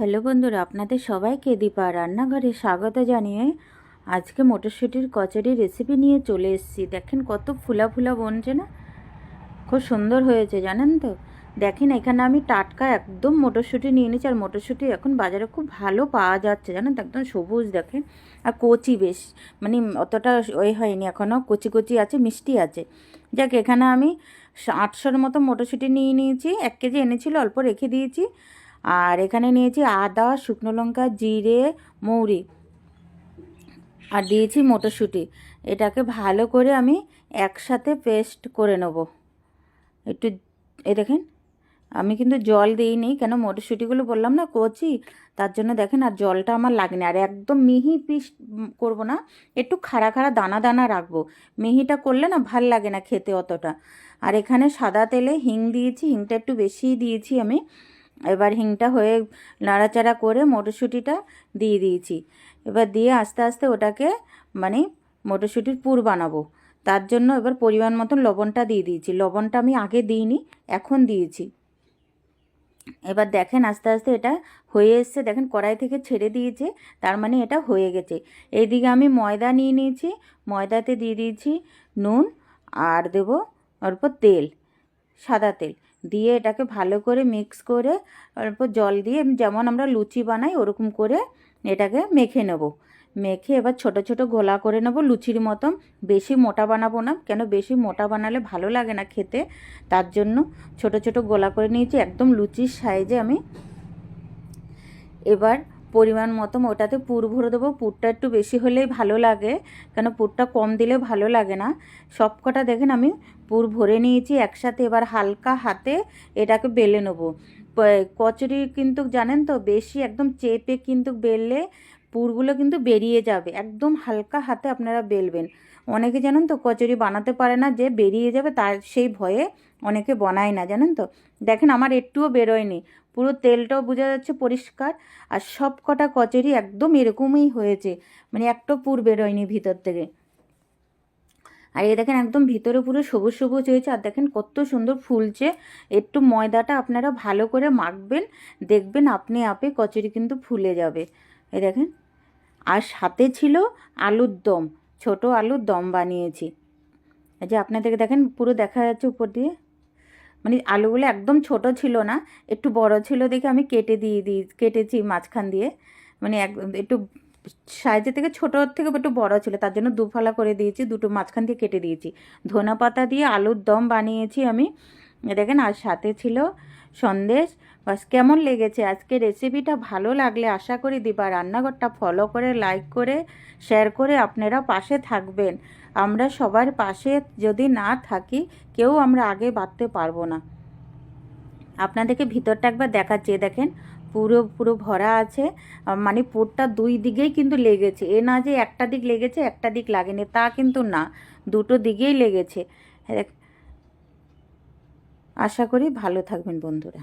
Hello বন্ধুরা, আপনাদের সবাইকে দীপা রান্নাঘরে স্বাগত জানিয়ে আজকে মটরশুঁটির কচুরি রেসিপি নিয়ে চলে এসেছি। দেখেন কত ফুলা ফুলা বনছে না? খুব সুন্দর হয়েছে, জানেন তো? দেখেন এখানে আমি টাটকা একদম মটরশুঁটি নিয়ে নিয়েছি আর মটরশুঁটি এখন বাজারে খুব ভালো পাওয়া যাচ্ছে, জানেন তো? একদম সবুজ দেখেন, আর কচি বেশ মানে অতটা ওই হয়নি এখনও কচি কচি আছে, মিষ্টি আছে। যাক, এখানে আমি আটশোর মতো মটরশুঁটি নিয়ে নিয়েছি, এক কেজি এনেছিল, অল্প রেখে দিয়েছি। আর এখানে নিয়েছি আদা, শুকনো লঙ্কা, জিরে, মৌরি। আর দিয়েছি মটরশুঁটি। এটাকে ভালো করে আমি একসাথে পেস্ট করে নেব। একটু এ দেখেন, আমি কিন্তু জল দিইনি, কেন মটরশুঁটিগুলো বললাম না, কচি, তার জন্য দেখেন আর জলটা আমার লাগেনি। আর একদম মিহি পিস করব না, একটু খাড়া খাড়া দানা দানা রাখব। মিহিটা করলে না ভালো লাগে না খেতে অতটা। আর এখানে সাদা তেলে হিং দিয়েছি, হিংটা একটু বেশিই দিয়েছি আমি। এবার হিংটা হয়ে নাড়াচাড়া করে মটরশুঁটিটা দিয়ে দিয়েছি। এবার দিয়ে আস্তে আস্তে ওটাকে মানে মটরশুঁটির পুর বানাবো। তার জন্য এবার পরিমাণ মতন লবণটা দিয়ে দিয়েছি। লবণটা আমি আগে দিইনি, এখন দিয়েছি। এবার দেখেন আস্তে আস্তে এটা হয়ে এসছে। দেখেন কড়াই থেকে ছেড়ে দিয়েছে, তার মানে এটা হয়ে গেছে। এইদিকে আমি ময়দা নিয়ে নিয়েছি। ময়দাতে দিয়ে দিয়েছি নুন আর দেবো অল্প তেল, সাদা তেল। দিয়ে এটাকে ভালো করে মিক্স করে, তারপর জল দিয়ে যেমন আমরা লুচি বানাই, ওরকম করে এটাকে মেখে নেব। মেখে এবার ছোট ছোট গোলা করে নেব লুচির মতন। বেশি মোটা বানাবো না, কেন বেশি মোটা বানালে ভালো লাগে না খেতে। তার জন্য ছোট ছোট গোলা করে নিয়েছি, একদম লুচির সাইজে আমি। এবার পরিমাণ মতো ওটাতে পুর ভরে দেবো। পুরটা একটু বেশি হলেই ভালো লাগে, কেন পুরটা কম দিলে ভালো লাগে না। সব কটা দেখেন আমি পুর ভরে নিয়েছি, একসাথে এবার হালকা হাতে এটাকে বেলে নেব। কচুরি কিন্তু জানেন তো, বেশি একদম চেপে কিন্তু বেললে পুরগুলো কিন্তু বেরিয়ে যাবে। একদম হালকা হাতে আপনারা বেলবেন। অনেকে জানেন তো, কচুরি বানাতে পারে না, যে বেরিয়ে যাবে তার সেই ভয়ে অনেকে বানায় না, জানেন তো। দেখেন আমার একটুও বেরোয়নি। পুরো তেলটাও বোঝা যাচ্ছে পরিষ্কার আর সব কটা কচুরি একদম এরকমই হয়েছে। মানে একটা পুর বেরোয়নি ভিতর থেকে। আর এই দেখেন একদম ভিতরে পুরো সবুজ সবুজ হয়েছে আর দেখেন কত সুন্দর ফুলছে। একটু ময়দাটা আপনারা ভালো করে মাখবেন, দেখবেন আপনি আপে কচুরি কিন্তু ফুলে যাবে। এই দেখেন, আর সাথে ছিল আলুর দম, ছোট আলুর দম বানিয়েছি। যে আপনাদেরকে দেখেন পুরো দেখা যাচ্ছে উপর দিয়ে। মানে আলুগুলো একদম ছোট ছিল না, একটু বড় ছিল দেখে আমি কেটে দিয়ে দিই, কেটেছি মাঝখান দিয়ে। মানে এক, একটু সাইজের থেকে ছোট থেকে একটু বড় ছিল, তার জন্য দুফালা করে দিয়েছি, দুটো মাঝখান দিয়ে কেটে দিয়েছি। ধনা পাতা দিয়ে আলুর দম বানিয়েছি আমি, দেখেন আর সাথে ছিল সন্দেশ বাস, কেমন লেগেছে? আজকে রেসিপিটা ভালো লাগলে আশা করি দিবা। রান্নাঘরটা ফলো করে লাইক করে শেয়ার করে আপনারা পাশে থাকবেন। আমরা সবার পাশে যদি না থাকি, কেউ আমরা আগে বাড়তে পারব না। আপনাদেরকে ভিতরটা একবার দেখাচ্ছি। দেখেন, পুরো পুরো ভরা আছে। মানে পুরটা দুই দিকেই কিন্তু লেগেছে। এ না যে একটা দিক লেগেছে, একটা দিক লাগেনি, তা কিন্তু না। দুটো দিকেই লেগেছে। আশা করি ভালো থাকবেন বন্ধুরা।